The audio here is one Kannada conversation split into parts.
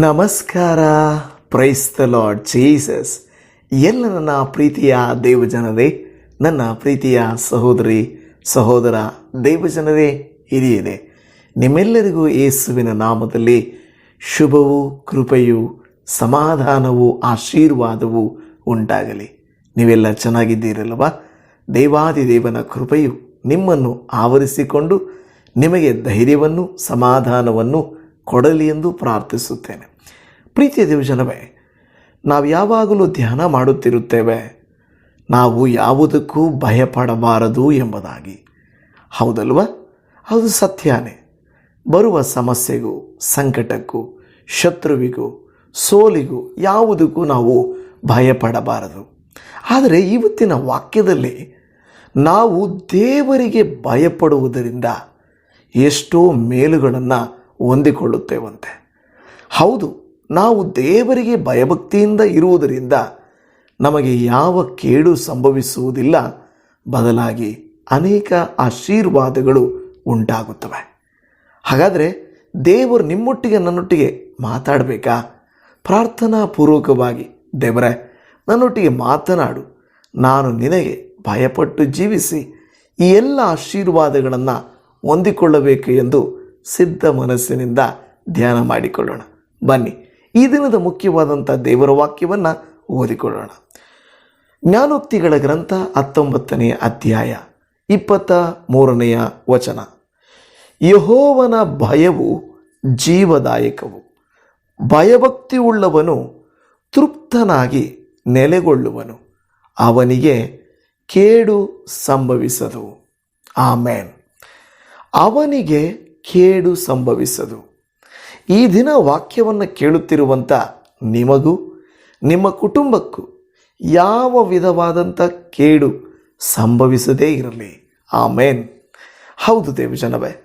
ನಮಸ್ಕಾರ. ಪ್ರೈಸ್ ದ ಲಾರ್ಡ್ ಜೀಸಸ್ ಎಲ್ಲ ನನ್ನ ಪ್ರೀತಿಯ ದೇವಜನರೇ, ನನ್ನ ಪ್ರೀತಿಯ ಸಹೋದರಿ, ಸಹೋದರ ದೇವಜನರೇ, ಹಿರಿಯರೇ, ನಿಮ್ಮೆಲ್ಲರಿಗೂ ಯೇಸುವಿನ ನಾಮದಲ್ಲಿ ಶುಭವೂ, ಕೃಪೆಯು, ಸಮಾಧಾನವು, ಆಶೀರ್ವಾದವು ಉಂಟಾಗಲಿ. ನೀವೆಲ್ಲ ಚೆನ್ನಾಗಿದ್ದೀರಲ್ವಾ ದೇವಾದಿದೇವನ ಕೃಪೆಯು ನಿಮ್ಮನ್ನು ಆವರಿಸಿಕೊಂಡು ನಿಮಗೆ ಧೈರ್ಯವನ್ನು, ಸಮಾಧಾನವನ್ನು ಕೊಡಲಿ ಎಂದು ಪ್ರಾರ್ಥಿಸುತ್ತೇನೆ. ಪ್ರೀತಿಯ ದೇವಜನವೇ ನಾವು ಯಾವಾಗಲೂ ಧ್ಯಾನ ಮಾಡುತ್ತಿರುತ್ತೇವೆ. ನಾವು ಯಾವುದಕ್ಕೂ ಭಯಪಡಬಾರದು ಎಂಬುದಾಗಿ. ಹೌದಲ್ವ? ಅದು ಸತ್ಯನೇ. ಬರುವ ಸಮಸ್ಯೆಗೂ, ಸಂಕಟಕ್ಕೂ, ಶತ್ರುವಿಗೂ, ಸೋಲಿಗೂ ಯಾವುದಕ್ಕೂ ನಾವು ಭಯಪಡಬಾರದು. ಆದರೆ ಇವತ್ತಿನ ವಾಕ್ಯದಲ್ಲಿ ನಾವು ದೇವರಿಗೆ ಭಯಪಡುವುದರಿಂದ ಎಷ್ಟೋ ಮೇಲುಗಳನ್ನು ಹೊಂದಿಕೊಳ್ಳುತ್ತೇವಂತೆ. ಹೌದು ನಾವು ದೇವರಿಗೆ ಭಯಭಕ್ತಿಯಿಂದ ಇರುವುದರಿಂದ ನಮಗೆ ಯಾವ ಕೇಡು ಸಂಭವಿಸುವುದಿಲ್ಲ. ಬದಲಾಗಿ ಅನೇಕ ಆಶೀರ್ವಾದಗಳು ಉಂಟಾಗುತ್ತವೆ. ಹಾಗಾದರೆ ದೇವರು ನಿಮ್ಮೊಟ್ಟಿಗೆ ನನ್ನೊಟ್ಟಿಗೆ ಮಾತಾಡಬೇಕಾ? ಪ್ರಾರ್ಥನಾ ಪೂರ್ವಕವಾಗಿ, ದೇವರೇ, ನನ್ನೊಟ್ಟಿಗೆ ಮಾತನಾಡು. ನಾನು ನಿನಗೆ ಭಯಪಟ್ಟು ಜೀವಿಸಿ ಈ ಎಲ್ಲ ಆಶೀರ್ವಾದಗಳನ್ನು ಹೊಂದಿಕೊಳ್ಳಬೇಕು ಎಂದು ಸಿದ್ಧ ಮನಸ್ಸಿನಿಂದ ಧ್ಯಾನ ಮಾಡಿಕೊಳ್ಳೋಣ. ಬನ್ನಿ. ಈ ದಿನದ ಮುಖ್ಯವಾದಂಥ ದೇವರ ವಾಕ್ಯವನ್ನು ಓದಿಕೊಳ್ಳೋಣ. ಜ್ಞಾನೋಕ್ತಿಗಳ ಗ್ರಂಥ ಹತ್ತೊಂಬತ್ತನೆಯ ಅಧ್ಯಾಯ ಇಪ್ಪತ್ತ ಮೂರನೆಯ ವಚನ. ಯಹೋವನ ಭಯವು ಜೀವದಾಯಕವು. ಭಯಭಕ್ತಿ ಉಳ್ಳವನು ತೃಪ್ತನಾಗಿ ನೆಲೆಗೊಳ್ಳುವನು. ಅವನಿಗೆ ಕೇಡು ಸಂಭವಿಸದು. ಆಮೇನ್. ಅವನಿಗೆ ಕೇಡು ಸಂಭವಿಸದು. ಈ ದಿನ ವಾಕ್ಯವನ್ನು ಕೇಳುತ್ತಿರುವಂಥ ನಿಮಗೂ, ನಿಮ್ಮ ಕುಟುಂಬಕ್ಕೂ ಯಾವ ವಿಧವಾದಂಥ ಕೇಡು ಸಂಭವಿಸದೇ ಇರಲಿ. ಆಮೇನ್. ಹೌದು ದೇವಜನವೇ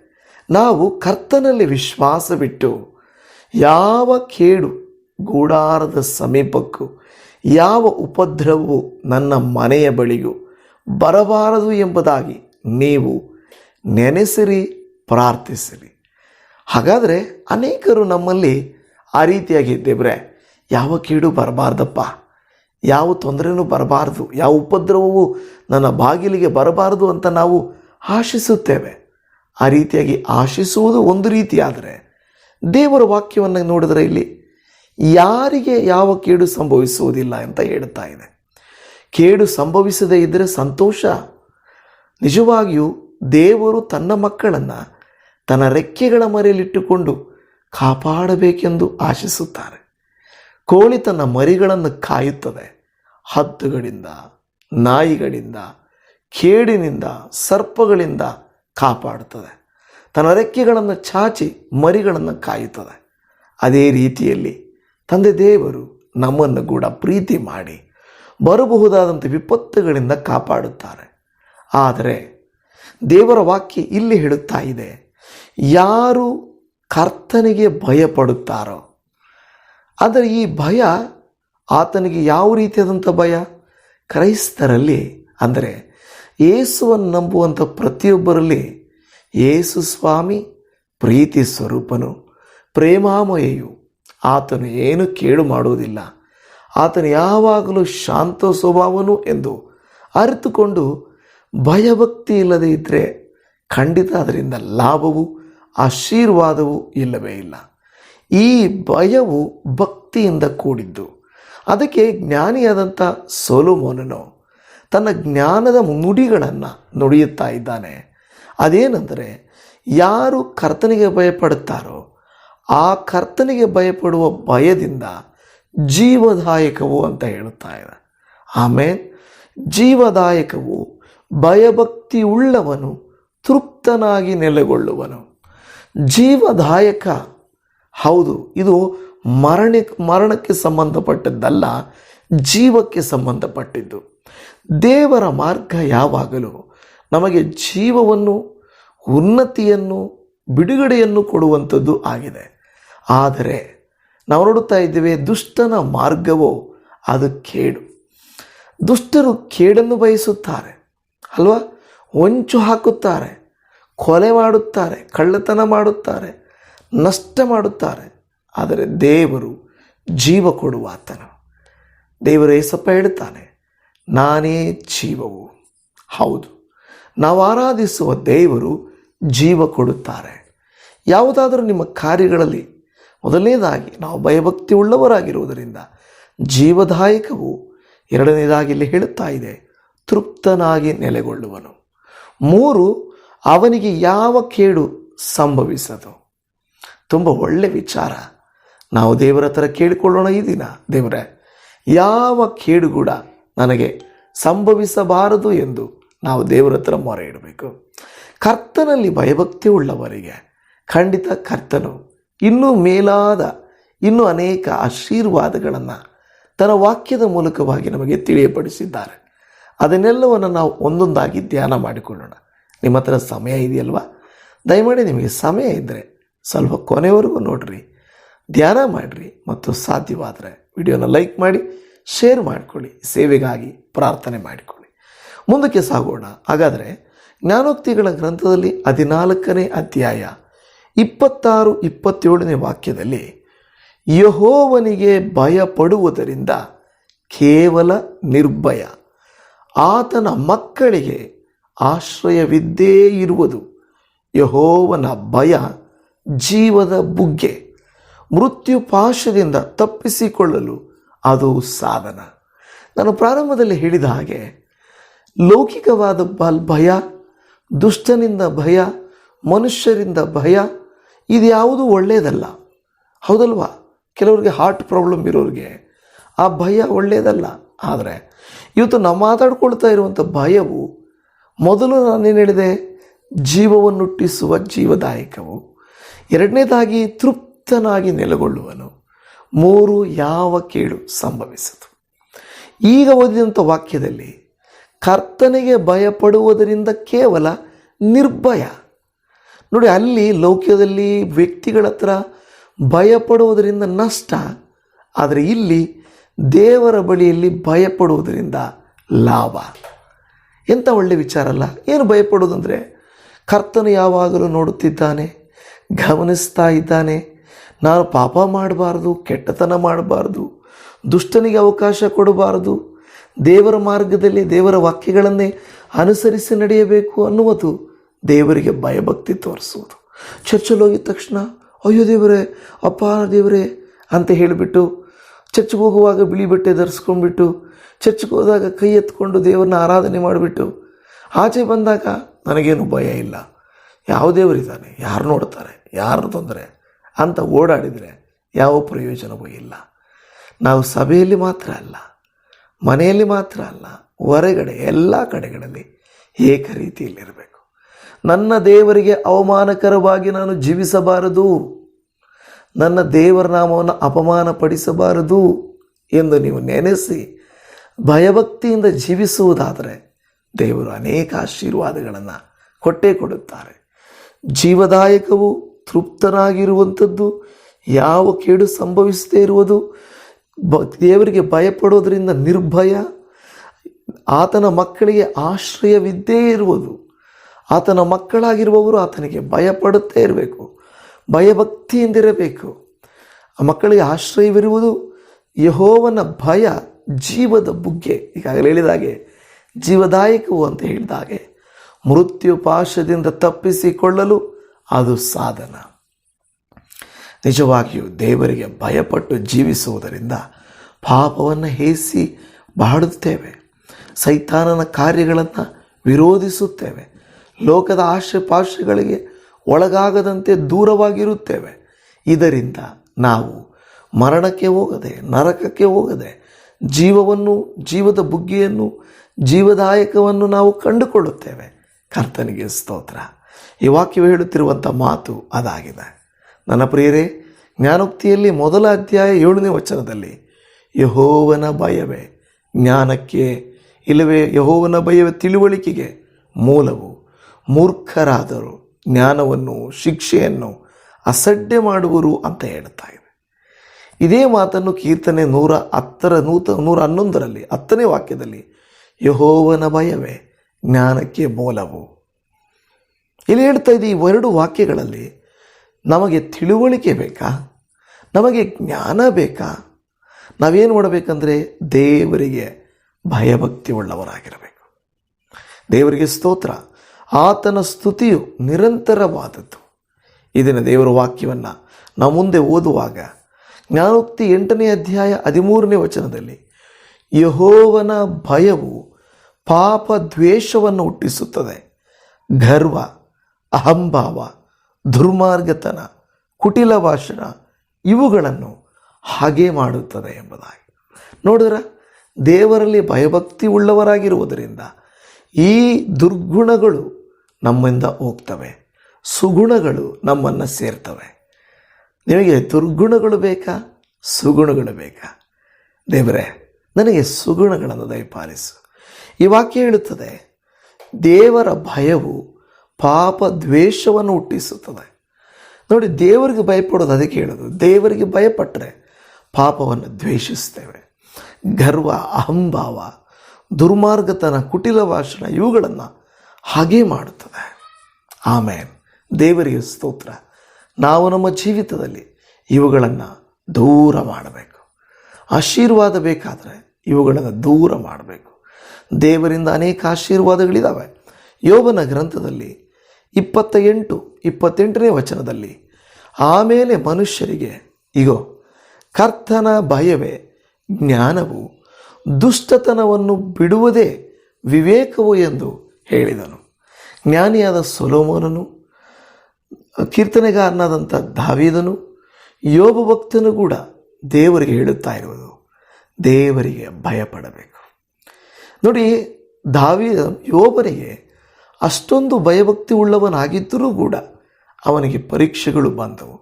ನಾವು ಕರ್ತನಲ್ಲಿ ವಿಶ್ವಾಸವಿಟ್ಟು ಯಾವ ಕೇಡು ಗೂಡಾರದ ಸಮೀಪಕ್ಕೂ, ಯಾವ ಉಪದ್ರವವು ನನ್ನ ಮನೆಯ ಬಳಿಗೂ ಬರಬಾರದು ಎಂಬುದಾಗಿ ನೀವು ನೆನೆಸಿರಿ, ಪ್ರಾರ್ಥಿಸಿರಿ. ಹಾಗಾದರೆ ಅನೇಕರು ನಮ್ಮಲ್ಲಿ ಆ ರೀತಿಯಾಗಿ ದೇವ್ರೆ, ಯಾವ ಕೀಡು ಬರಬಾರ್ದಪ್ಪ. ಯಾವ ತೊಂದರೆನೂ ಬರಬಾರ್ದು. ಯಾವ ಉಪದ್ರವವು ನನ್ನ ಬಾಗಿಲಿಗೆ ಬರಬಾರದು ಅಂತ ನಾವು ಆಶಿಸುತ್ತೇವೆ. ಆ ರೀತಿಯಾಗಿ ಆಶಿಸುವುದು ಒಂದು ರೀತಿಯಾದರೆ ದೇವರ ವಾಕ್ಯವನ್ನು ನೋಡಿದರೆ ಇಲ್ಲಿ ಯಾರಿಗೆ ಯಾವ ಕೇಡು ಸಂಭವಿಸುವುದಿಲ್ಲ ಅಂತ ಹೇಳುತ್ತಾ ಇದೆ. ಕೇಡು ಸಂಭವಿಸದೇ ಇದ್ದರೆ ಸಂತೋಷ. ನಿಜವಾಗಿಯೂ ದೇವರು ತನ್ನ ಮಕ್ಕಳನ್ನು ತನ್ನ ರೆಕ್ಕೆಗಳ ಮರೆಯಲ್ಲಿಟ್ಟುಕೊಂಡು ಕಾಪಾಡಬೇಕೆಂದು ಆಶಿಸುತ್ತಾರೆ. ಕೋಳಿ ತನ್ನ ಮರಿಗಳನ್ನು ಕಾಯುತ್ತದೆ. ಹದ್ದುಗಳಿಂದ, ನಾಯಿಗಳಿಂದ, ಕೇಡಿನಿಂದ, ಸರ್ಪಗಳಿಂದ ಕಾಪಾಡುತ್ತದೆ. ತನ್ನ ರೆಕ್ಕೆಗಳನ್ನು ಚಾಚಿ ಮರಿಗಳನ್ನು ಕಾಯುತ್ತದೆ. ಅದೇ ರೀತಿಯಲ್ಲಿ ತಂದೆ ದೇವರು ನಮ್ಮನ್ನು ಕೂಡ ಪ್ರೀತಿ ಮಾಡಿ ಬರಬಹುದಾದಂಥ ವಿಪತ್ತುಗಳಿಂದ ಕಾಪಾಡುತ್ತಾರೆ. ಆದರೆ ದೇವರ ವಾಕ್ಯ ಇಲ್ಲಿ ಹೇಳುತ್ತಾ ಇದೆ. ಯಾರು ಕರ್ತನಿಗೆ ಭಯಪಡುತ್ತಾರೋ. ಆದರೆ ಈ ಭಯ ಆತನಿಗೆ ಯಾವ ರೀತಿಯಾದಂಥ ಭಯ? ಕ್ರೈಸ್ತರಲ್ಲಿ. ಅಂದರೆ ಯೇಸುವನ್ನು ನಂಬುವಂಥ ಪ್ರತಿಯೊಬ್ಬರಲ್ಲಿ ಯೇಸು ಸ್ವಾಮಿ, ಪ್ರೀತಿ ಸ್ವರೂಪನು, ಪ್ರೇಮಾಮಯೆಯು. ಆತನು ಏನು ಕೇಳು ಮಾಡುವುದಿಲ್ಲ. ಆತನು ಯಾವಾಗಲೂ ಶಾಂತ ಸ್ವಭಾವನು ಎಂದು ಅರಿತುಕೊಂಡು ಭಯಭಕ್ತಿ ಇಲ್ಲದೇ ಇದ್ದರೆ ಖಂಡಿತ ಅದರಿಂದ ಲಾಭವು ಆಶೀರ್ವಾದವೂ ಇಲ್ಲವೇ ಇಲ್ಲ. ಈ ಭಯವು ಭಕ್ತಿಯಿಂದ ಕೂಡಿದ್ದು. ಅದಕ್ಕೆ ಜ್ಞಾನಿಯಾದಂಥ ಸೋಲೋಮೋನನು ತನ್ನ ಜ್ಞಾನದ ನುಡಿಗಳನ್ನು ನುಡಿಯುತ್ತಾ ಇದ್ದಾನೆ. ಅದೇನೆಂದರೆ, ಯಾರು ಕರ್ತನಿಗೆ ಭಯಪಡುತ್ತಾರೋ, ಆ ಕರ್ತನಿಗೆ ಭಯಪಡುವ ಭಯದಿಂದ ಜೀವದಾಯಕವು ಅಂತ ಹೇಳುತ್ತಾ ಇದೆ. ಆಮೇಲೆ ಜೀವದಾಯಕವು ಭಯಭಕ್ತಿ ಉಳ್ಳವನು ತೃಪ್ತನಾಗಿ ನೆಲೆಗೊಳ್ಳುವನು. ಜೀವದಾಯಕ. ಹೌದು, ಇದು ಮರಣ, ಮರಣಕ್ಕೆ ಸಂಬಂಧಪಟ್ಟದ್ದಲ್ಲ, ಜೀವಕ್ಕೆ ಸಂಬಂಧಪಟ್ಟಿದ್ದು. ದೇವರ ಮಾರ್ಗ ಯಾವಾಗಲೂ ನಮಗೆ ಜೀವವನ್ನು, ಉನ್ನತಿಯನ್ನು, ಬಿಡುಗಡೆಯನ್ನು ಕೊಡುವಂಥದ್ದು ಆಗಿದೆ. ಆದರೆ, ನಾವು ನೋಡುತ್ತಾ ಇದ್ದೇವೆ, ದುಷ್ಟನ ಮಾರ್ಗವೋ ಅದು ಕೇಡು. ದುಷ್ಟರು ಕೇಡನ್ನು ಬಯಸುತ್ತಾರೆ, ಅಲ್ವಾ? ಹೊಂಚು ಹಾಕುತ್ತಾರೆ ಕೊಲೆ ಮಾಡುತ್ತಾರೆ, ಕಳ್ಳತನ ಮಾಡುತ್ತಾರೆ, ನಷ್ಟ ಮಾಡುತ್ತಾರೆ. ಆದರೆ ದೇವರು ಜೀವ ಕೊಡುವ ಆತನು. ದೇವರು ಏಸಪ್ಪ ಹೇಳುತ್ತಾನೆ ನಾನೇ ಜೀವವು. ಹೌದು, ನಾವು ಆರಾಧಿಸುವ ದೇವರು ಜೀವ ಕೊಡುತ್ತಾರೆ. ಯಾವುದಾದರೂ ನಿಮ್ಮ ಕಾರ್ಯಗಳಲ್ಲಿ ಮೊದಲನೇದಾಗಿ ನಾವು ಭಯಭಕ್ತಿ ಉಳ್ಳವರಾಗಿರುವುದರಿಂದ ಜೀವದಾಯಕವು ಎರಡನೇದಾಗಿ ಇಲ್ಲಿ ಹೇಳುತ್ತಾ ಇದೆ, ತೃಪ್ತನಾಗಿ ನೆಲೆಗೊಳ್ಳುವನು. ಮೂರು ಅವನಿಗೆ ಯಾವ ಕೇಡು ಸಂಭವಿಸದು? ತುಂಬ ಒಳ್ಳೆ ವಿಚಾರ. ನಾವು ದೇವರ ಹತ್ರ ಕೇಳಿಕೊಳ್ಳೋಣ ಈ ದಿನ. ದೇವರೇ, ಯಾವ ಕೇಡು ಕೂಡ ನನಗೆ ಸಂಭವಿಸಬಾರದು ಎಂದು ನಾವು ದೇವರ ಹತ್ರ ಮೊರೆ ಇಡಬೇಕು. ಕರ್ತನಲ್ಲಿ ಭಯಭಕ್ತಿ ಉಳ್ಳವರಿಗೆ ಖಂಡಿತ ಕರ್ತನು ಇನ್ನೂ ಮೇಲಾದ, ಇನ್ನೂ ಅನೇಕ ಆಶೀರ್ವಾದಗಳನ್ನು ತನ್ನ ವಾಕ್ಯದ ಮೂಲಕವಾಗಿ ನಮಗೆ ತಿಳಿಯಪಡಿಸಿದ್ದಾರೆ. ಅದನ್ನೆಲ್ಲವನ್ನು ನಾವು ಒಂದೊಂದಾಗಿ ಧ್ಯಾನ ಮಾಡಿಕೊಳ್ಳೋಣ. ನಿಮ್ಮ ಹತ್ರ ಸಮಯ ಇದೆಯಲ್ವಾ? ದಯಮಾಡಿ ನಿಮಗೆ ಸಮಯ ಇದ್ದರೆ ಸ್ವಲ್ಪ ಕೊನೆವರೆಗೂ ನೋಡ್ರಿ, ಧ್ಯಾನ ಮಾಡಿರಿ ಮತ್ತು ಸಾಧ್ಯವಾದರೆ ವಿಡಿಯೋನ ಲೈಕ್ ಮಾಡಿ, ಶೇರ್ ಮಾಡಿಕೊಳ್ಳಿ, ಸೇವೆಗಾಗಿ ಪ್ರಾರ್ಥನೆ ಮಾಡಿಕೊಳ್ಳಿ. ಮುಂದಕ್ಕೆ ಸಾಗೋಣ. ಹಾಗಾದರೆ ಜ್ಞಾನೋಕ್ತಿಗಳ ಗ್ರಂಥದಲ್ಲಿ ಹದಿನಾಲ್ಕನೇ ಅಧ್ಯಾಯ ಇಪ್ಪತ್ತಾರು, ಇಪ್ಪತ್ತೇಳನೇ ವಾಕ್ಯದಲ್ಲಿ ಯಹೋವನಿಗೆ ಭಯಪಡುವುದರಿಂದ ಕೇವಲ ನಿರ್ಭಯ. ಆತನ ಮಕ್ಕಳಿಗೆ ಆಶ್ರಯವಿದ್ದೇ ಇರುವುದು. ಯಹೋವನ ಭಯ ಜೀವದ ಬುಗ್ಗೆ. ಮೃತ್ಯು ಪಾಶದಿಂದ ತಪ್ಪಿಸಿಕೊಳ್ಳಲು ಅದು ಸಾಧನ. ನಾನು ಪ್ರಾರಂಭದಲ್ಲಿ ಹೇಳಿದ ಹಾಗೆ, ಲೌಕಿಕವಾದ ಬಲ್ ಭಯ, ದುಷ್ಟನಿಂದ ಭಯ, ಮನುಷ್ಯರಿಂದ ಭಯ, ಇದ್ಯಾವುದು ಒಳ್ಳೆಯದಲ್ಲ. ಹೌದಲ್ವಾ? ಕೆಲವರಿಗೆ ಹಾರ್ಟ್ ಪ್ರಾಬ್ಲಮ್ ಇರೋರಿಗೆ ಆ ಭಯ ಒಳ್ಳೆಯದಲ್ಲ. ಆದರೆ, ಇವತ್ತು ನಾವು ಮಾತಾಡ್ಕೊಳ್ತಾ ಇರುವಂಥ ಭಯವು ಮೊದಲು ನಾನೇನು ಹೇಳಿದೆ? ಜೀವವನ್ನುಟ್ಟಿಸುವ ಜೀವದಾಯಕವು. ಎರಡನೇದಾಗಿ ತೃಪ್ತನಾಗಿ ನೆಲೆಗೊಳ್ಳುವನು. ಮೂರು, ಯಾವ ಕೇಳು ಸಂಭವಿಸದು. ಈಗ ಓದಿದಂಥ ವಾಕ್ಯದಲ್ಲಿ ಕರ್ತನಿಗೆ ಭಯಪಡುವುದರಿಂದ ಕೇವಲ ನಿರ್ಭಯ. ನೋಡಿ, ಅಲ್ಲಿ ಲೌಕ್ಯದಲ್ಲಿ ವ್ಯಕ್ತಿಗಳ ಹತ್ರ ಭಯಪಡುವುದರಿಂದ ನಷ್ಟ, ಆದರೆ ಇಲ್ಲಿ ದೇವರ ಬಳಿಯಲ್ಲಿ ಭಯಪಡುವುದರಿಂದ ಲಾಭ. ಎಂಥ ಒಳ್ಳೆ ವಿಚಾರ ಅಲ್ಲ? ಏನು ಭಯಪಡೋದಂದರೆ, ಕರ್ತನು ಯಾವಾಗಲೂ ನೋಡುತ್ತಿದ್ದಾನೆ, ಗಮನಿಸ್ತಾ ಇದ್ದಾನೆ. ನಾನು ಪಾಪ ಮಾಡಬಾರ್ದು, ಕೆಟ್ಟತನ ಮಾಡಬಾರ್ದು, ದುಷ್ಟನಿಗೆ ಅವಕಾಶ ಕೊಡಬಾರದು, ದೇವರ ಮಾರ್ಗದಲ್ಲಿ ದೇವರ ವಾಕ್ಯಗಳನ್ನೇ ಅನುಸರಿಸಿ ನಡೆಯಬೇಕು ಅನ್ನುವುದು ದೇವರಿಗೆ ಭಯಭಕ್ತಿ ತೋರಿಸುವುದು. ಚರ್ಚಲ್ಲಿ ಹೋಗಿದ ತಕ್ಷಣ, ಅಯ್ಯೋ ದೇವರೇ, ಅಪ್ಪ ದೇವರೇ ಅಂತ ಹೇಳಿಬಿಟ್ಟು, ಚರ್ಚ್ಗೆ ಹೋಗುವಾಗ ಬಿಳಿ ಬಟ್ಟೆ ಧರಿಸ್ಕೊಂಡ್ಬಿಟ್ಟು ಚರ್ಚ್ಗೆ ಹೋದಾಗ ಕೈ ಎತ್ಕೊಂಡು ದೇವರನ್ನ ಆರಾಧನೆ ಮಾಡಿಬಿಟ್ಟು ಆಚೆ ಬಂದಾಗ ನನಗೇನು ಭಯ ಇಲ್ಲ. ಯಾವ ದೇವರಿದ್ದಾನೆ ಯಾರು ನೋಡ್ತಾರೆ? ಯಾರು ತೊಂದರೆ? ಅಂತ ಓಡಾಡಿದರೆ ಯಾವ ಪ್ರಯೋಜನವೂ ಇಲ್ಲ. ನಾವು ಸಭೆಯಲ್ಲಿ ಮಾತ್ರ ಅಲ್ಲ, ಮನೆಯಲ್ಲಿ ಮಾತ್ರ ಅಲ್ಲ, ಹೊರಗಡೆ ಎಲ್ಲ ಕಡೆಗಳಲ್ಲಿ ಏಕ ರೀತಿಯಲ್ಲಿರಬೇಕು. ನನ್ನ ದೇವರಿಗೆ ಅವಮಾನಕರವಾಗಿ ನಾನು ಜೀವಿಸಬಾರದು. ನನ್ನ ದೇವರ ನಾಮವನ್ನು ಅಪಮಾನಪಡಿಸಬಾರದು ಎಂದು ನೀವು ನೆನೆಸಿ ಭಯಭಕ್ತಿಯಿಂದ ಜೀವಿಸುವುದಾದರೆ ದೇವರು ಅನೇಕ ಆಶೀರ್ವಾದಗಳನ್ನು ಕೊಟ್ಟೇ ಕೊಡುತ್ತಾರೆ. ಜೀವದಾಯಕವು ತೃಪ್ತರಾಗಿರುವಂಥದ್ದು, ಯಾವ ಕೇಡು ಸಂಭವಿಸದೇ ಇರುವುದು, ಬ, ದೇವರಿಗೆ ಭಯಪಡೋದರಿಂದ ನಿರ್ಭಯ, ಆತನ ಮಕ್ಕಳಿಗೆ ಆಶ್ರಯವಿದ್ದೇ ಇರುವುದು. ಆತನ ಮಕ್ಕಳಾಗಿರುವವರು ಆತನಿಗೆ ಭಯಪಡುತ್ತೇ ಇರಬೇಕು, ಭಯಭಕ್ತಿಯಿಂದಿರಬೇಕು. ಆ ಮಕ್ಕಳಿಗೆ ಆಶ್ರಯವಿರುವುದು ಯಹೋವನ ಭಯ. ಜೀವದ ಬುಗ್ಗೆ, ಈಗಾಗಲೇ ಹೇಳಿದಾಗೆ, ಜೀವದಾಯಕವು ಅಂತ ಹೇಳಿದಾಗೆ ಮೃತ್ಯು ಪಾಶದಿಂದ ತಪ್ಪಿಸಿಕೊಳ್ಳಲು ಅದು ಸಾಧನ. ನಿಜವಾಗಿಯೂ ದೇವರಿಗೆ ಭಯಪಟ್ಟು ಜೀವಿಸುವುದರಿಂದ ಪಾಪವನ್ನು ಹೇಸಿ ಬಾಡುತ್ತೇವೆ ಸೈತಾನನ ಕಾರ್ಯಗಳನ್ನು ವಿರೋಧಿಸುತ್ತೇವೆ. ಲೋಕದ ಆಶ್ರಯ ಪಾಶಗಳಿಗೆ ಒಳಗಾಗದಂತೆ ದೂರವಾಗಿರುತ್ತೇವೆ. ಇದರಿಂದ ನಾವು ಮರಣಕ್ಕೆ ಹೋಗದೆ, ನರಕಕ್ಕೆ ಹೋಗದೆ ಜೀವವನ್ನು, ಜೀವದ ಬುಗ್ಗಿಯನ್ನು, ಜೀವದಾಯಕವನ್ನು ನಾವು ಕಂಡುಕೊಳ್ಳುತ್ತೇವೆ. ಕರ್ತನಿಗೆ ಸ್ತೋತ್ರ. ಈ ವಾಕ್ಯವು ಹೇಳುತ್ತಿರುವಂಥ ಮಾತು ಅದಾಗಿದೆ. ನನ್ನ ಪ್ರಿಯರೇ, ಜ್ಞಾನೋಕ್ತಿಯಲ್ಲಿ ಮೊದಲ ಅಧ್ಯಾಯ ಏಳನೇ ವಚನದಲ್ಲಿ, ಯಹೋವನ ಭಯವೇ ಜ್ಞಾನಕ್ಕೆ, ಇಲ್ಲವೇ ಯಹೋವನ ಭಯವೇ ತಿಳುವಳಿಕೆಗೆ ಮೂಲವು. ಮೂರ್ಖರಾದರು, ಜ್ಞಾನವನ್ನು, ಶಿಕ್ಷೆಯನ್ನು ಅಸಡ್ಡೆ ಮಾಡುವರು ಅಂತ ಹೇಳ್ತಾ ಇದೆ. ಇದೇ ಮಾತನ್ನು ಕೀರ್ತನೆ ನೂರ ಹತ್ತರ, ನೂತ, ನೂರ ಹನ್ನೊಂದರಲ್ಲಿ, ಹತ್ತನೇ ವಾಕ್ಯದಲ್ಲಿ, ಯಹೋವನ ಭಯವೇ, ಜ್ಞಾನಕ್ಕೆ ಮೂಲವು. ಇಲ್ಲಿ ಹೇಳ್ತಾ ಇದೆ ಈ ಎರಡು ವಾಕ್ಯಗಳಲ್ಲಿ ನಮಗೆ ತಿಳುವಳಿಕೆ ಬೇಕಾ? ನಮಗೆ ಜ್ಞಾನ ಬೇಕಾ? ನಾವೇನು ಮಾಡಬೇಕಂದ್ರೆ ದೇವರಿಗೆ ಭಯಭಕ್ತಿ ಉಳ್ಳವರಾಗಿರಬೇಕು ದೇವರಿಗೆ ಸ್ತೋತ್ರ, ಆತನ ಸ್ತುತಿಯು ನಿರಂತರವಾದದ್ದು. ಇದನ್ನು ದೇವರ ವಾಕ್ಯವನ್ನು ನಾವು ಮುಂದೆ ಓದುವಾಗ ಜ್ಞಾನೋಕ್ತಿ ಎಂಟನೇ ಅಧ್ಯಾಯ ಹದಿಮೂರನೇ ವಚನದಲ್ಲಿ ಯಹೋವನ ಭಯವು ಪಾಪ ದ್ವೇಷವನ್ನು ಹುಟ್ಟಿಸುತ್ತದೆ. ಗರ್ವ, ಅಹಂಭಾವ, ದುರ್ಮಾರ್ಗತನ ಕುಟಿಲ ಭಾಷಣ ಇವುಗಳನ್ನು ಹಾಗೆ ಮಾಡುತ್ತದೆ ಎಂಬುದಾಗಿ. ನೋಡಿದ್ರ, ದೇವರಲ್ಲಿ ಭಯಭಕ್ತಿ ಉಳ್ಳವರಾಗಿರುವುದರಿಂದ ಈ ದುರ್ಗುಣಗಳು ನಮ್ಮಿಂದ ಹೋಗ್ತವೆ, ಸುಗುಣಗಳು ನಮ್ಮನ್ನು ಸೇರ್ತವೆ. ನಿಮಗೆ ದುರ್ಗುಣಗಳು ಬೇಕಾ? ಸುಗುಣಗಳು ಬೇಕಾ? ದೇವರೇ, ನನಗೆ ಸುಗುಣಗಳನ್ನು ದಯಪಾಲಿಸು. ಈ ವಾಕ್ಯ ಹೇಳುತ್ತದೆ, ದೇವರ ಭಯವು ಪಾಪ ದ್ವೇಷವನ್ನು ಹುಟ್ಟಿಸುತ್ತದೆ. ನೋಡಿ, ದೇವರಿಗೆ ಭಯಪಡೋದು ಅದಕ್ಕೆ ಹೇಳೋದು, ದೇವರಿಗೆ ಭಯಪಟ್ಟರೆ ಪಾಪವನ್ನು ದ್ವೇಷಿಸ್ತೇವೆ. ಗರ್ವ, ಅಹಂಭಾವ, ದುರ್ಮಾರ್ಗತನ ಕುಟಿಲ ಭಾಷಣ ಇವುಗಳನ್ನು ಹಾಗೇ ಮಾಡುತ್ತದೆ. ಆಮೇಲೆ ದೇವರಿಗೆ ಸ್ತೋತ್ರ. ನಾವು ನಮ್ಮ ಜೀವಿತದಲ್ಲಿ ಇವುಗಳನ್ನು ದೂರ ಮಾಡಬೇಕು. ಆಶೀರ್ವಾದ ಬೇಕಾದರೆ ಇವುಗಳನ್ನು ದೂರ ಮಾಡಬೇಕು. ದೇವರಿಂದ ಅನೇಕ ಆಶೀರ್ವಾದಗಳಿದ್ದಾವೆ ಯೋಬನ ಗ್ರಂಥದಲ್ಲಿ ಇಪ್ಪತ್ತ ಎಂಟು ಇಪ್ಪತ್ತೆಂಟನೇ ವಚನದಲ್ಲಿ, ಆಮೇಲೆ ಮನುಷ್ಯರಿಗೆ, ಇಗೋ, ಕರ್ತನ ಭಯವೇ ಜ್ಞಾನವು ದುಷ್ಟತನವನ್ನು ಬಿಡುವುದೇ ವಿವೇಕವು ಎಂದು ಹೇಳಿದನು. ಜ್ಞಾನಿಯಾದ ಸೊಲೋಮೋನನು ಕೀರ್ತನೆಗಾರನಾದಂಥ ದಾವೀದನು ಯೋಗ ಭಕ್ತನು ಕೂಡ ದೇವರಿಗೆ ಹೇಳುತ್ತಾ ಇರುವುದು, ದೇವರಿಗೆ ಭಯಪಡಬೇಕು. ನೋಡಿ ದಾವಿ ಯೋಬನಿಗೆ ಅಷ್ಟೊಂದು ಭಯಭಕ್ತಿ ಉಳ್ಳವನಾಗಿದ್ದರೂ ಕೂಡ ಅವನಿಗೆ ಪರೀಕ್ಷೆಗಳು ಬಂದವು.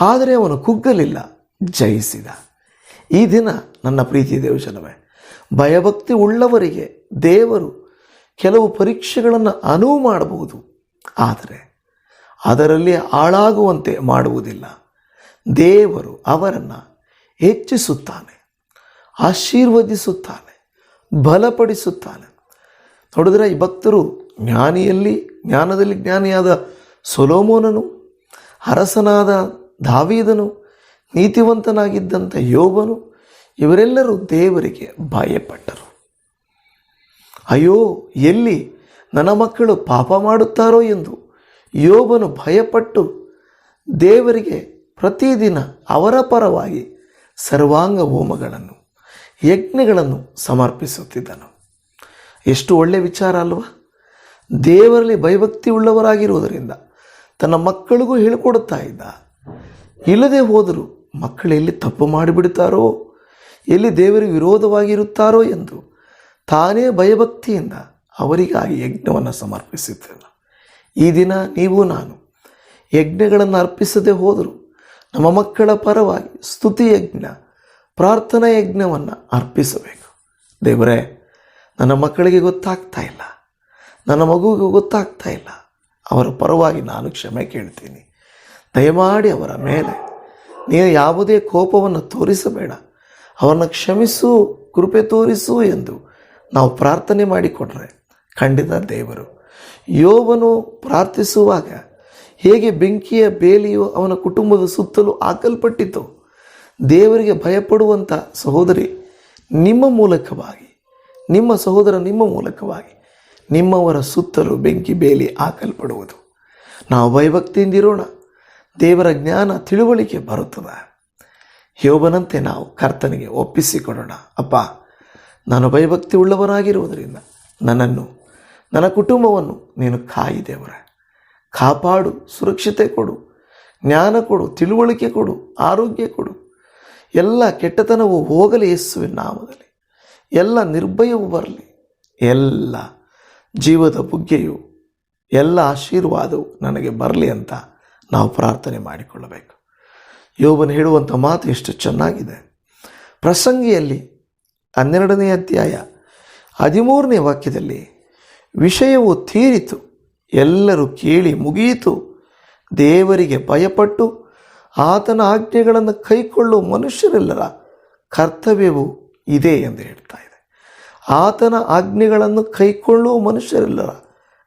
ಆದರೆ ಅವನು ಕುಗ್ಗಲಿಲ್ಲ, ಜಯಿಸಿದ. ಈ ದಿನ ನನ್ನ ಪ್ರೀತಿ ದೇವಜನವೇ, ಭಯಭಕ್ತಿ ಉಳ್ಳವರಿಗೆ ದೇವರು ಕೆಲವು ಪರೀಕ್ಷೆಗಳನ್ನು ಅನುವು ಮಾಡಬಹುದು. ಆದರೆ ಅದರಲ್ಲಿ ಹಾಳಾಗುವಂತೆ ಮಾಡುವುದಿಲ್ಲ. ದೇವರು ಅವರನ್ನು ಹೆಚ್ಚಿಸುತ್ತಾನೆ, ಆಶೀರ್ವದಿಸುತ್ತಾನೆ, ಬಲಪಡಿಸುತ್ತಾನೆ. ನೋಡಿದ್ರೆ ಈ ಭಕ್ತರು ಜ್ಞಾನಿಯಲ್ಲಿ, ಜ್ಞಾನದಲ್ಲಿ ಜ್ಞಾನಿಯಾದ ಸೊಲೋಮೋನನು, ಅರಸನಾದ ದಾವೀದನು, ನೀತಿವಂತನಾಗಿದ್ದಂಥ ಯೋಬನು, ಇವರೆಲ್ಲರೂ ದೇವರಿಗೆ ಭಯಪಟ್ಟರು. ಅಯ್ಯೋ, ಎಲ್ಲಿ ನನ್ನ ಮಕ್ಕಳು ಪಾಪ ಮಾಡುತ್ತಾರೋ ಎಂದು ಯೋಬನು ಭಯಪಟ್ಟು ದೇವರಿಗೆ ಪ್ರತಿದಿನ ಅವರ ಪರವಾಗಿ ಸರ್ವಾಂಗ ಹೋಮಗಳನ್ನು, ಯಜ್ಞಗಳನ್ನು ಸಮರ್ಪಿಸುತ್ತಿದ್ದನು. ಎಷ್ಟು ಒಳ್ಳೆಯ ವಿಚಾರ ಅಲ್ವಾ? ದೇವರಲ್ಲಿ ಭಯಭಕ್ತಿ ಉಳ್ಳವರಾಗಿರುವುದರಿಂದ ತನ್ನ ಮಕ್ಕಳಿಗೂ ಹೇಳಿಕೊಡುತ್ತಾ ಇದ್ದ. ಇಲ್ಲದೆ ಹೋದರೂ ಮಕ್ಕಳು ಎಲ್ಲಿ ತಪ್ಪು ಮಾಡಿಬಿಡುತ್ತಾರೋ, ಎಲ್ಲಿ ದೇವರಿಗೆ ವಿರೋಧವಾಗಿರುತ್ತಾರೋ ಎಂದು ತಾನೇ ಭಯಭಕ್ತಿಯಿಂದ ಅವರಿಗಾಗಿ ಯಜ್ಞವನ್ನು ಸಮರ್ಪಿಸುತ್ತೇನೆ ಈ ದಿನ ನೀವು ನಾನು. ಯಜ್ಞಗಳನ್ನು ಅರ್ಪಿಸದೆ ಹೋದರೂ. ನಮ್ಮ ಮಕ್ಕಳ ಪರವಾಗಿ ಸ್ತುತಿ ಯಜ್ಞ, ಪ್ರಾರ್ಥನಾ ಯಜ್ಞವನ್ನು ಅರ್ಪಿಸಬೇಕು. ದೇವರೇ, ನನ್ನ ಮಕ್ಕಳಿಗೆ ಗೊತ್ತಾಗ್ತಾ ಇಲ್ಲ. ನನ್ನ ಮಗುವಿಗೆ ಗೊತ್ತಾಗ್ತಾ ಇಲ್ಲ. ಅವರ ಪರವಾಗಿ ನಾನು ಕ್ಷಮೆ ಕೇಳ್ತೀನಿ. ದಯಮಾಡಿ ಅವರ ಮೇಲೆ ನೀನು ಯಾವುದೇ ಕೋಪವನ್ನು ತೋರಿಸಬೇಡ. ಅವರನ್ನು ಕ್ಷಮಿಸು, ಕೃಪೆ ತೋರಿಸು ಎಂದು ನಾವು ಪ್ರಾರ್ಥನೆ ಮಾಡಿಕೊಟ್ರೆ ಖಂಡಿತ ದೇವರು ಯೋಬನು ಪ್ರಾರ್ಥಿಸುವಾಗ ಹೇಗೆ ಬೆಂಕಿಯ ಬೇಲಿಯು ಅವನ ಕುಟುಂಬದ ಸುತ್ತಲೂ ಹಾಕಲ್ಪಟ್ಟಿತು, ದೇವರಿಗೆ ಭಯಪಡುವಂಥ ಸಹೋದರಿ ನಿಮ್ಮ ಮೂಲಕವಾಗಿ, ನಿಮ್ಮ ಸಹೋದರ ನಿಮ್ಮ ಮೂಲಕವಾಗಿ ನಿಮ್ಮವರ ಸುತ್ತಲೂ ಬೆಂಕಿ ಬೇಲಿ ಹಾಕಲ್ಪಡುವುದು. ನಾವು ಭಯಭಕ್ತಿಯಿಂದಿರೋಣ ದೇವರ ಜ್ಞಾನ ತಿಳುವಳಿಕೆ ಬರುತ್ತದೆ. ಯೋಬನಂತೆ ನಾವು ಕರ್ತನಿಗೆ ಒಪ್ಪಿಸಿಕೊಡೋಣ. ಅಪ್ಪ, ನಾನು ಭಯಭಕ್ತಿ ಉಳ್ಳವನಾಗಿರುವುದರಿಂದ ನನ್ನನ್ನು ನನ್ನ ಕುಟುಂಬವನ್ನು ನೀನು ಕಾಯಿ ದೇವರ. ಕಾಪಾಡು, ಸುರಕ್ಷತೆ ಕೊಡು, ಜ್ಞಾನ ಕೊಡು, ತಿಳುವಳಿಕೆ ಕೊಡು, ಆರೋಗ್ಯ ಕೊಡು. ಎಲ್ಲ ಕೆಟ್ಟತನವು ಹೋಗಲಿ ಯೇಸುವಿನ ನಾಮದಲ್ಲಿ. ಎಲ್ಲ ನಿರ್ಭಯವು ಬರಲಿ. ಎಲ್ಲ ಜೀವದ ಬುಗ್ಗೆಯು, ಎಲ್ಲ ಆಶೀರ್ವಾದವು ನನಗೆ ಬರಲಿ ಅಂತ ನಾವು ಪ್ರಾರ್ಥನೆ ಮಾಡಿಕೊಳ್ಳಬೇಕು. ಯೋಬನ ಹೇಳುವಂಥ ಮಾತು ಎಷ್ಟು ಚೆನ್ನಾಗಿದೆ. ಪ್ರಸಂಗಿಯಲ್ಲಿ ಹನ್ನೆರಡನೇ ಅಧ್ಯಾಯ ಹದಿಮೂರನೇ ವಾಕ್ಯದಲ್ಲಿ ವಿಷಯವು ತೀರಿತು. ಎಲ್ಲರೂ ಕೇಳಿ ಮುಗಿಯಿತು. ದೇವರಿಗೆ ಭಯಪಟ್ಟು ಆತನ ಆಜ್ಞೆಗಳನ್ನು ಕೈಕೊಳ್ಳುವ ಮನುಷ್ಯರೆಲ್ಲರ ಕರ್ತವ್ಯವು ಇದೆ ಎಂದು ಹೇಳ್ತಾ ಇದೆ. ಆತನ ಆಜ್ಞೆಗಳನ್ನು ಕೈಕೊಳ್ಳುವ ಮನುಷ್ಯರೆಲ್ಲರ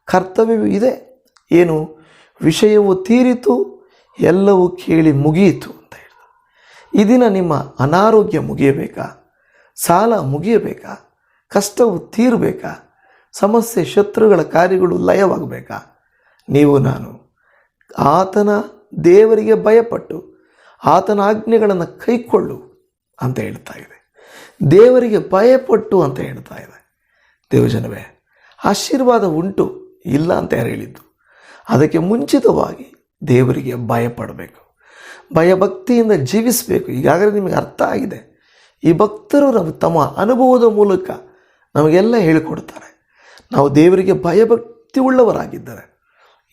ಕರ್ತವ್ಯವು ಇದೆ. ಏನು? ವಿಷಯವು ತೀರಿತು. ಎಲ್ಲವೂ ಕೇಳಿ ಮುಗಿಯಿತು ಅಂತ ಹೇಳಿದರು ಈ ದಿನ ನಿಮ್ಮ ಅನಾರೋಗ್ಯ ಮುಗಿಯಬೇಕಾ? ಸಾಲ ಮುಗಿಯಬೇಕಾ? ಕಷ್ಟವು ತೀರಬೇಕಾ? ಸಮಸ್ಯೆ, ಶತ್ರುಗಳ ಕಾರ್ಯಗಳು ಲಯವಾಗಬೇಕಾ? ನೀವು ನಾನು. ಆತನ ದೇವರಿಗೆ ಭಯಪಟ್ಟು, ಆತನ ಆಜ್ಞೆಗಳನ್ನು ಕೈಕೊಳ್ಳು ಅಂತ ಹೇಳ್ತಾ ಇದೆ. ದೇವರಿಗೆ ಭಯಪಟ್ಟು ಅಂತ ಹೇಳ್ತಾ ಇದೆ. ದೇವಜನವೇ, ಆಶೀರ್ವಾದ ಉಂಟು, ಇಲ್ಲ ಅಂತ ಯಾರು ಹೇಳಿದ್ದು? ಅದಕ್ಕೆ ಮುಂಚಿತವಾಗಿ ದೇವರಿಗೆ ಭಯಪಡಬೇಕು. ಭಯಭಕ್ತಿಯಿಂದ ಜೀವಿಸಬೇಕು. ಈಗಾಗಲೇ ನಿಮಗೆ ಅರ್ಥ ಆಗಿದೆ. ಈ ಭಕ್ತರು ನಮ್ಮ ತಮ್ಮ ಅನುಭವದ ಮೂಲಕ ನಮಗೆಲ್ಲ ಹೇಳಿಕೊಡ್ತಾರೆ. ನಾವು ದೇವರಿಗೆ ಭಯಭಕ್ತಿ ಉಳ್ಳವರಾಗಿದ್ದರೆ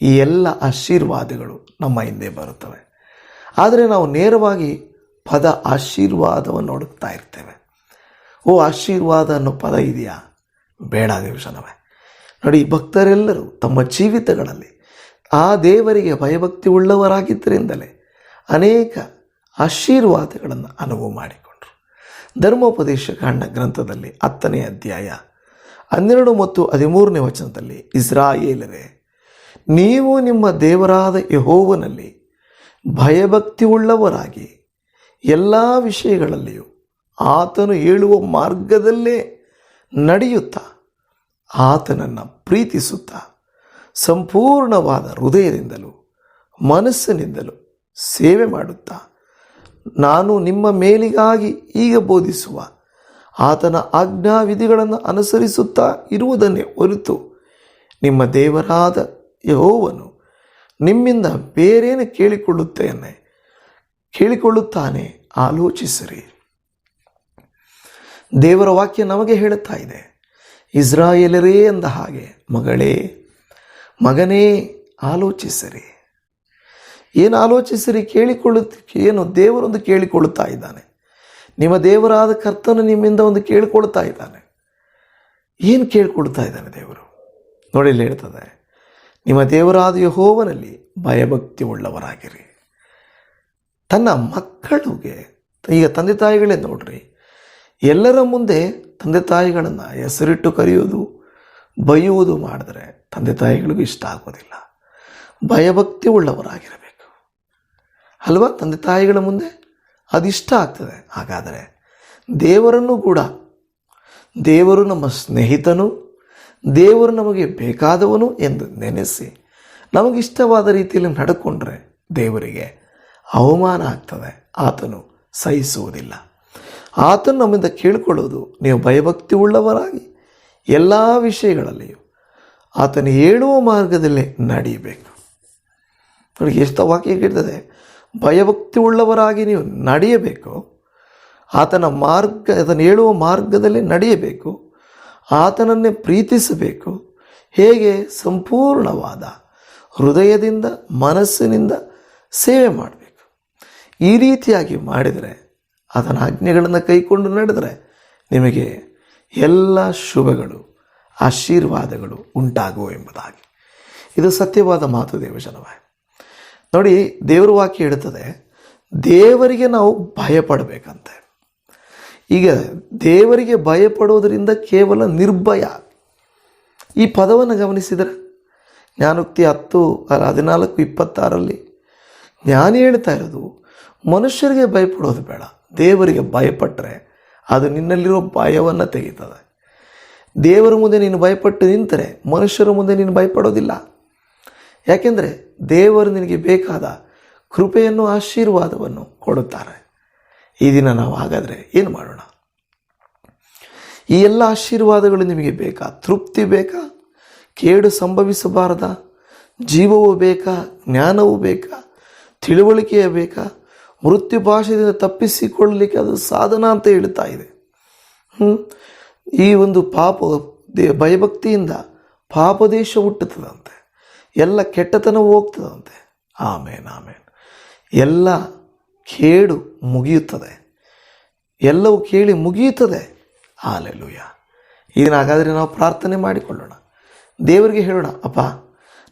ಈ ಎಲ್ಲ ಆಶೀರ್ವಾದಗಳು ನಮ್ಮ ಹಿಂದೆ ಬರುತ್ತವೆ. ಆದರೆ ನಾವು ನೇರವಾಗಿ ಪದ ಆಶೀರ್ವಾದವನ್ನು ಹುಡುಕ್ತಾ ಇರ್ತೇವೆ. ಓ ಆಶೀರ್ವಾದ ಅನ್ನೋ ಪದ ಇದೆಯಾ? ಬೇಡ ದೇವಶನವೇ ನೋಡಿ, ಭಕ್ತರೆಲ್ಲರೂ ತಮ್ಮ ಜೀವಿತಗಳಲ್ಲಿ ಆ ದೇವರಿಗೆ ಭಯಭಕ್ತಿ ಉಳ್ಳವರಾಗಿದ್ದರಿಂದಲೇ ಅನೇಕ ಆಶೀರ್ವಾದಗಳನ್ನು ಅನುಭವ ಮಾಡಿಕೊಂಡರು. ಧರ್ಮೋಪದೇಶ ಕಾಂಡ ಗ್ರಂಥದಲ್ಲಿ ಹತ್ತನೇ ಅಧ್ಯಾಯ ಹನ್ನೆರಡು ಮತ್ತು ಹದಿಮೂರನೇ ವಚನದಲ್ಲಿ ಇಸ್ರಾಯೇಲರೇ, ನೀವು ನಿಮ್ಮ ದೇವರಾದ ಯಹೋವನಲ್ಲಿ ಭಯಭಕ್ತಿ ಉಳ್ಳವರಾಗಿ ಎಲ್ಲ ವಿಷಯಗಳಲ್ಲಿಯೂ ಆತನು ಹೇಳುವ ಮಾರ್ಗದಲ್ಲೇ ನಡೆಯುತ್ತಾ, ಆತನನ್ನು ಪ್ರೀತಿಸುತ್ತಾ, ಸಂಪೂರ್ಣವಾದ ಹೃದಯದಿಂದಲೂ ಮನಸ್ಸಿನಿಂದಲೂ ಸೇವೆ ಮಾಡುತ್ತಾ, ನಾನು ನಿಮ್ಮ ಮೇಲಿಗಾಗಿ ಈಗ ಬೋಧಿಸುವ ಆತನ ಆಜ್ಞಾವಿಧಿಗಳನ್ನು ಅನುಸರಿಸುತ್ತಾ ಇರುವುದನ್ನೇ ಹೊರತು ನಿಮ್ಮ ದೇವರಾದ ಯಹೋವನು ನಿಮ್ಮಿಂದ ಬೇರೇನು ಕೇಳಿಕೊಳ್ಳುತ್ತೇನೆ? ಕೇಳಿಕೊಳ್ಳುತ್ತಾನೆ, ಆಲೋಚಿಸಿರಿ. ದೇವರ ವಾಕ್ಯ ನಮಗೆ ಹೇಳುತ್ತಾ ಇದೆ, ಇಸ್ರಾಯೇಲರೇ ಅಂದ ಹಾಗೆ, ಮಗಳೇ, ಮಗನೇ, ಆಲೋಚಿಸಿರಿ. ಏನು ಆಲೋಚಿಸಿರಿ, ಕೇಳಿಕೊಳ್ಳುತ್ತ, ಏನು ದೇವರೊಂದು ಕೇಳಿಕೊಳ್ಳುತ್ತಾ ಇದ್ದಾನೆ? ನಿಮ್ಮ ದೇವರಾದ ಕರ್ತನು ನಿಮ್ಮಿಂದ ಒಂದು ಕೇಳಿಕೊಳ್ತಾ ಇದ್ದಾನೆ. ಏನು ಕೇಳ್ಕೊಳ್ತಾ ಇದ್ದಾನೆ ದೇವರು? ನೋಡಿ ಇಲ್ಲಿ ಹೇಳ್ತದೆ, ನಿಮ್ಮ ದೇವರಾದ ಯಹೋವನಲ್ಲಿ ಭಯಭಕ್ತಿ ಉಳ್ಳವರಾಗಿರಿ ತನ್ನ ಮಕ್ಕಳಿಗೆ, ಈಗ ತಂದೆ ತಾಯಿಗಳೇ ನೋಡ್ರಿ, ಎಲ್ಲರ ಮುಂದೆ ತಂದೆ ತಾಯಿಗಳನ್ನು ಹೆಸರಿಟ್ಟು ಕರೆಯುವುದು ಬೈಯುವುದು ಮಾಡಿದ್ರೆ ತಂದೆ ತಾಯಿಗಳಿಗೂ ಇಷ್ಟ ಆಗೋದಿಲ್ಲ. ಭಯಭಕ್ತಿ ಉಳ್ಳವರಾಗಿರಬೇಕು ಅಲ್ವಾ ತಂದೆ ತಾಯಿಗಳ ಮುಂದೆ? ಅದಿಷ್ಟ ಆಗ್ತದೆ. ಹಾಗಾದರೆ ದೇವರನ್ನು ಕೂಡ, ದೇವರು ನಮ್ಮ ಸ್ನೇಹಿತನು, ದೇವರು ನಮಗೆ ಬೇಕಾದವನು ಎಂದು ನೆನೆಸಿ, ನಮಗಿಷ್ಟವಾದ ರೀತಿಯಲ್ಲಿ ನಡ್ಕೊಂಡ್ರೆ ದೇವರಿಗೆ ಅವಮಾನ ಆಗ್ತದೆ. ಆತನು ಸಹಿಸುವುದಿಲ್ಲ. ಆತನು ನಮ್ಮಿಂದ ಕೇಳಿಕೊಳ್ಳುವುದು, ನೀವು ಭಯಭಕ್ತಿ ಉಳ್ಳವರಾಗಿ ಎಲ್ಲ ವಿಷಯಗಳಲ್ಲಿಯೂ ಆತನು ಹೇಳುವ ಮಾರ್ಗದಲ್ಲೇ ನಡೆಯಬೇಕು. ನೋಡಿ, ಎಷ್ಟು ವಾಕ್ಯ ಇರ್ತದೆ ಭಯಭಕ್ತಿ ಉಳ್ಳವರಾಗಿ ನೀವು ನಡೆಯಬೇಕು. ಆತನ ಮಾರ್ಗ ಅದನ್ನು ಹೇಳುವ ಮಾರ್ಗದಲ್ಲಿ ನಡೆಯಬೇಕು. ಆತನನ್ನೇ ಪ್ರೀತಿಸಬೇಕು. ಹೇಗೆ? ಸಂಪೂರ್ಣವಾದ ಹೃದಯದಿಂದ, ಮನಸ್ಸಿನಿಂದ ಸೇವೆ ಮಾಡಬೇಕು. ಈ ರೀತಿಯಾಗಿ ಮಾಡಿದರೆ, ಆತನ ಆಜ್ಞೆಗಳನ್ನು ಕೈಕೊಂಡು ನಡೆದರೆ, ನಿಮಗೆ ಎಲ್ಲ ಶುಭಗಳು, ಆಶೀರ್ವಾದಗಳು ಉಂಟಾಗುವ ಎಂಬುದಾಗಿ. ಇದು ಸತ್ಯವಾದ ಮಾತು ದೇವಜನವೇ. ನೋಡಿ, ದೇವರ ವಾಕ್ಯ ಹೇಳುತ್ತದೆ, ದೇವರಿಗೆ ನಾವು ಭಯಪಡಬೇಕಂತೆ. ಈಗ ದೇವರಿಗೆ ಭಯಪಡೋದರಿಂದ ಕೇವಲ ನಿರ್ಭಯ. ಈ ಪದವನ್ನು ಗಮನಿಸಿದರೆ, ಜ್ಞಾನೋಕ್ತಿ ಹತ್ತು ಹದಿನಾಲ್ಕು, ಇಪ್ಪತ್ತಾರಲ್ಲಿ ಜ್ಞಾನಿ ಹೇಳ್ತಾ ಇರೋದು, ಮನುಷ್ಯರಿಗೆ ಭಯಪಡೋದು ಬೇಡ, ದೇವರಿಗೆ ಭಯಪಟ್ಟರೆ ಅದು ನಿನ್ನಲ್ಲಿರೋ ಭಯವನ್ನು ತೆಗೀತದೆ. ದೇವರ ಮುಂದೆ ನೀನು ಭಯಪಟ್ಟು ನಿಂತರೆ ಮನುಷ್ಯರ ಮುಂದೆ ನೀನು ಭಯಪಡೋದಿಲ್ಲ. ಯಾಕೆಂದರೆ ದೇವರು ನಿನಗೆ ಬೇಕಾದ ಕೃಪೆಯನ್ನು ಆಶೀರ್ವಾದವನ್ನು ಕೊಡುತ್ತಾರೆ. ಈ ದಿನ ನಾವು ಹಾಗಾದರೆ ಏನು ಮಾಡೋಣ? ಈ ಎಲ್ಲ ಆಶೀರ್ವಾದಗಳು ನಿಮಗೆ ಬೇಕಾ? ತೃಪ್ತಿ ಬೇಕಾ? ಕೇಡು ಸಂಭವಿಸಬಾರದ? ಜೀವವು ಬೇಕಾ? ಜ್ಞಾನವೂ ಬೇಕಾ? ತಿಳುವಳಿಕೆಯ ಬೇಕಾ? ಮೃತ್ಯು ಭಾಷೆಯಿಂದ ತಪ್ಪಿಸಿಕೊಳ್ಳಲಿಕ್ಕೆ ಅದು ಸಾಧನ ಅಂತ ಹೇಳ್ತಾ ಇದೆ. ಹ್ಞೂ ಈ ಒಂದು ಪಾಪ, ದೇ ಭಯಭಕ್ತಿಯಿಂದ ಪಾಪದೇಶ ಹುಟ್ಟುತ್ತದಂತೆ ಎಲ್ಲ ಕೆಟ್ಟತನ ಹೋಗ್ತದಂತೆ. ಆಮೇನ್ ಆಮೇನ್. ಎಲ್ಲ ಕೇಡು ಮುಗಿಯುತ್ತದೆ. ಎಲ್ಲವೂ ಕೇಳಿ ಮುಗಿಯುತ್ತದೆ. ಆಲೆಲುಯ್ಯ ಇದನ್ನ ಹಾಗಾದರೆ ನಾವು ಪ್ರಾರ್ಥನೆ ಮಾಡಿಕೊಳ್ಳೋಣ. ದೇವರಿಗೆ ಹೇಳೋಣ, ಅಪ್ಪ,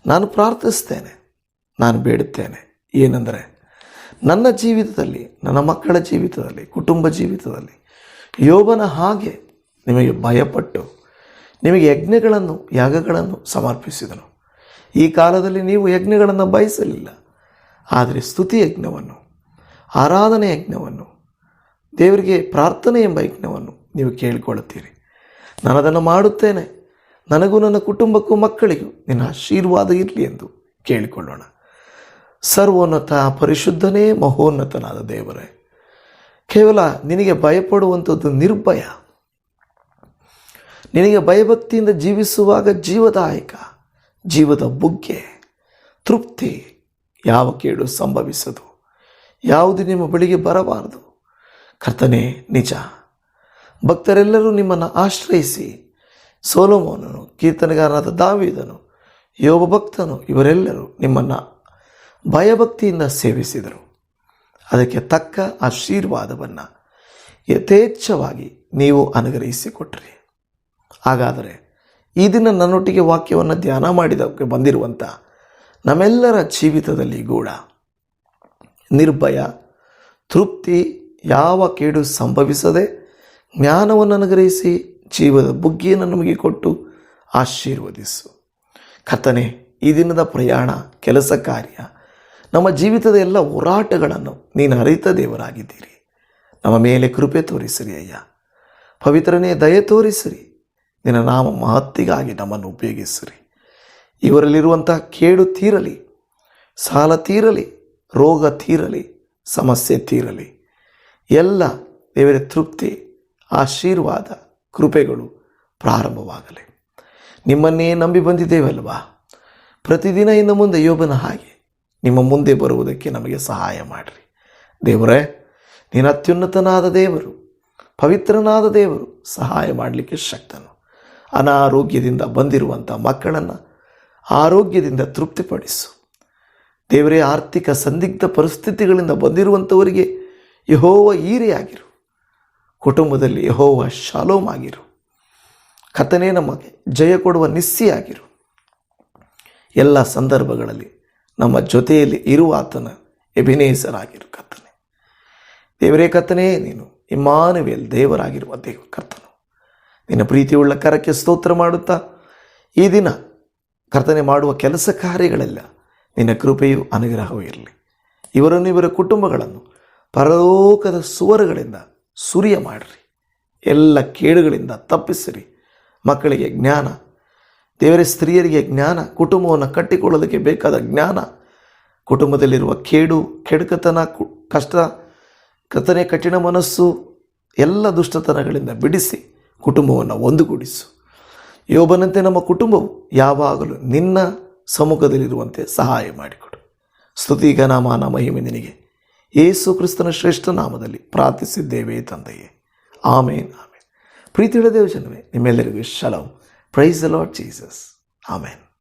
ನಾನು ಪ್ರಾರ್ಥಿಸ್ತೇನೆ, ನಾನು ಬೇಡುತ್ತೇನೆ. ಏನೆಂದರೆ, ನನ್ನ ಜೀವಿತದಲ್ಲಿ, ನನ್ನ ಮಕ್ಕಳ ಜೀವಿತದಲ್ಲಿ, ಕುಟುಂಬ ಜೀವಿತದಲ್ಲಿ ಯೋಬನ ಹಾಗೆ ನಿಮಗೆ ಭಯಪಟ್ಟು, ನಿಮಗೆ ಯಜ್ಞಗಳನ್ನು, ಯಾಗಗಳನ್ನು ಸಮರ್ಪಿಸಿದನು. ಈ ಕಾಲದಲ್ಲಿ ನೀವು ಯಜ್ಞಗಳನ್ನು ಬಯಸಲಿಲ್ಲ. ಆದರೆ ಸ್ತುತಿ ಯಜ್ಞವನ್ನು, ಆರಾಧನೆ ಯಜ್ಞವನ್ನು, ದೇವರಿಗೆ ಪ್ರಾರ್ಥನೆ ಎಂಬ ಯಜ್ಞವನ್ನು ನೀವು ಕೇಳಿಕೊಳ್ಳುತ್ತೀರಿ. ನಾನದನ್ನು ಮಾಡುತ್ತೇನೆ. ನನಗೂ ನನ್ನ ಕುಟುಂಬಕ್ಕೂ ಮಕ್ಕಳಿಗೂ ನಿನ್ನ ಆಶೀರ್ವಾದ ಇರಲಿ ಎಂದು ಕೇಳಿಕೊಳ್ಳೋಣ. ಸರ್ವೋನ್ನತ, ಪರಿಶುದ್ಧನೇ, ಮಹೋನ್ನತನಾದ ದೇವರೇ, ಕೇವಲ ನಿನಗೆ ಭಯಪಡುವಂಥದ್ದು ನಿರ್ಭಯ. ನಿನಗೆ ಭಯಭಕ್ತಿಯಿಂದ ಜೀವಿಸುವಾಗ ಜೀವದಾಯಕ. ಜೀವದ ಬುಗ್ಗೆ, ತೃಪ್ತಿ ಯಾವ ಕೇಳು ಸಂಭವಿಸದು? ಯಾವುದು ನಿಮ್ಮ ಬಳಿಗೆ ಬರಬಾರದು? ಕರ್ತನೆ, ನಿಜ. ಭಕ್ತರೆಲ್ಲರೂ ನಿಮ್ಮನ್ನು ಆಶ್ರಯಿಸಿ, ಸೋಲೋಮೋನನು, ಕೀರ್ತನೆಗಾರನಾದ ದಾವಿದನು ಯೋಗ ಭಕ್ತನು, ಇವರೆಲ್ಲರೂ ನಿಮ್ಮನ್ನು ಭಯಭಕ್ತಿಯಿಂದ ಸೇವಿಸಿದರು. ಅದಕ್ಕೆ ತಕ್ಕ ಆಶೀರ್ವಾದವನ್ನು ಯಥೇಚ್ಛವಾಗಿ ನೀವು ಅನುಗ್ರಹಿಸಿಕೊಟ್ರಿ. ಹಾಗಾದರೆ ಈ ದಿನ ನನ್ನೊಟ್ಟಿಗೆ ವಾಕ್ಯವನ್ನು ಧ್ಯಾನ ಮಾಡಿದಕ್ಕೆ ಬಂದಿರುವಂಥ ನಮ್ಮೆಲ್ಲರ ಜೀವಿತದಲ್ಲಿ ಕೂಡ ನಿರ್ಭಯ, ತೃಪ್ತಿ ಯಾವ ಕೇಡು ಸಂಭವಿಸದೆ ಜ್ಞಾನವನ್ನು ಅನುಗ್ರಹಿಸಿ ಜೀವದ ಬುಗ್ಗಿಯನ್ನು ನಮಗೆ ಕೊಟ್ಟು ಆಶೀರ್ವದಿಸು. ಕಥನೆ ಈ ದಿನದ ಪ್ರಯಾಣ, ಕೆಲಸ ಕಾರ್ಯ, ನಮ್ಮ ಜೀವಿತದ ಎಲ್ಲ ಹೋರಾಟಗಳನ್ನು ನೀನು ಅರಿತ ದೇವರಾಗಿದ್ದೀರಿ. ನಮ್ಮ ಮೇಲೆ ಕೃಪೆ ತೋರಿಸಿರಿ ಅಯ್ಯ. ಪವಿತ್ರನೇ, ದಯೆ ತೋರಿಸಿರಿ. ನಿನ್ನ ನಾಮ ಮಹತ್ತಿಗಾಗಿ ನಮ್ಮನ್ನು ಉಪಯೋಗಿಸಿರಿ. ಇವರಲ್ಲಿರುವಂತಹ ಕೇಡು ತೀರಲಿ, ಸಾಲ ತೀರಲಿ, ರೋಗ ತೀರಲಿ, ಸಮಸ್ಯೆ ತೀರಲಿ, ಎಲ್ಲ ದೇವರ ತೃಪ್ತಿ, ಆಶೀರ್ವಾದ, ಕೃಪೆಗಳು ಪ್ರಾರಂಭವಾಗಲಿ. ನಿಮ್ಮನ್ನೇ ನಂಬಿ ಬಂದಿದ್ದೇವಲ್ವಾ? ಪ್ರತಿದಿನ ಇನ್ನು ಮುಂದೆ ಯೋಬನ ಹಾಗೆ ನಿಮ್ಮ ಮುಂದೆ ಬರುವುದಕ್ಕೆ ನಮಗೆ ಸಹಾಯ ಮಾಡಿರಿ. ದೇವರೇ ನೀನು ಅತ್ಯುನ್ನತನಾದ ದೇವರು, ಪವಿತ್ರನಾದ ದೇವರು ಸಹಾಯ ಮಾಡಲಿಕ್ಕೆ ಶಕ್ತನು. ಅನಾರೋಗ್ಯದಿಂದ ಬಂದಿರುವಂಥ ಮಕ್ಕಳನ್ನು ಆರೋಗ್ಯದಿಂದ ತೃಪ್ತಿಪಡಿಸು. ದೇವರೇ, ಆರ್ಥಿಕ ಸಂದಿಗ್ಧ ಪರಿಸ್ಥಿತಿಗಳಿಂದ ಬಂದಿರುವಂಥವರಿಗೆ ಯಹೋವ ಈರೆಯಾಗಿರು ಕುಟುಂಬದಲ್ಲಿ ಯಹೋವ ಶಾಲೋಮ್ ಆಗಿರು ಕಥನೇ ನಮಗೆ ಜಯ ಕೊಡುವ ನಿಸ್ಸಿಯಾಗಿರು. ಎಲ್ಲ ಸಂದರ್ಭಗಳಲ್ಲಿ ನಮ್ಮ ಜೊತೆಯಲ್ಲಿ ಇರುವ ಆತನ ಎಬಿನೇಸರಾಗಿರು ಕರ್ತನೆ. ದೇವರೇ, ಕರ್ತನೇ, ನೀನು ಇಮಾನುವೇಲ್ ದೇವರಾಗಿರುವ ದೇವ ಕರ್ತನು. ನಿನ್ನ ಪ್ರೀತಿಯುಳ್ಳ ಕರಕ್ಕೆ ಸ್ತೋತ್ರ ಮಾಡುತ್ತಾ? ಈ ದಿನ ಕರ್ತನೆ ಮಾಡುವ ಕೆಲಸ ಕಾರ್ಯಗಳೆಲ್ಲ ನಿನ್ನ ಕೃಪೆಯು ಅನುಗ್ರಹವೂ ಇರಲಿ ಇವರನ್ನು ಇವರ ಕುಟುಂಬಗಳನ್ನು ಪರಲೋಕದ ಸುವರಗಳಿಂದ ಸುರಿಯ ಮಾಡಿರಿ. ಎಲ್ಲ ಕೇಡುಗಳಿಂದ ತಪ್ಪಿಸಿರಿ. ಮಕ್ಕಳಿಗೆ ಜ್ಞಾನ, ದೇವರ ಸ್ತ್ರೀಯರಿಗೆ ಜ್ಞಾನ, ಕುಟುಂಬವನ್ನು ಕಟ್ಟಿಕೊಳ್ಳೋದಕ್ಕೆ ಬೇಕಾದ ಜ್ಞಾನ, ಕುಟುಂಬದಲ್ಲಿರುವ ಕೇಡು, ಕೆಡುಕತನ ಕಷ್ಟ, ಕರ್ತನೆ ಕಠಿಣ ಮನಸ್ಸು, ಎಲ್ಲ ದುಷ್ಟತನಗಳಿಂದ ಬಿಡಿಸಿ ಕುಟುಂಬವನ್ನು ಒಂದುಗೂಡಿಸು. ಯೋಬನಂತೆ ನಮ್ಮ ಕುಟುಂಬವು ಯಾವಾಗಲೂ ನಿನ್ನ ಸಮ್ಮುಖದಲ್ಲಿರುವಂತೆ ಸಹಾಯ ಮಾಡಿಕೊಡು. ಸ್ತುತಿ ಘನಮಾನ ಮಹಿಮೆ ನಿನಗೆ. ಏಸು ಕ್ರಿಸ್ತನ ಶ್ರೇಷ್ಠ ನಾಮದಲ್ಲಿ ಪ್ರಾರ್ಥಿಸಿದ್ದೇವೆ ತಂದೆಯೇ. ಆಮೇನ್ ಆಮೇನ್. ಪ್ರೀತಿಯುಳ್ಳ ದೇವಜನವೇ, ನಿಮ್ಮೆಲ್ಲರಿಗೂ ಶಲವು ಪ್ರೈಸ್ ಲಾರ್ಡ್ ಜೀಸಸ್ ಆಮೇನ್.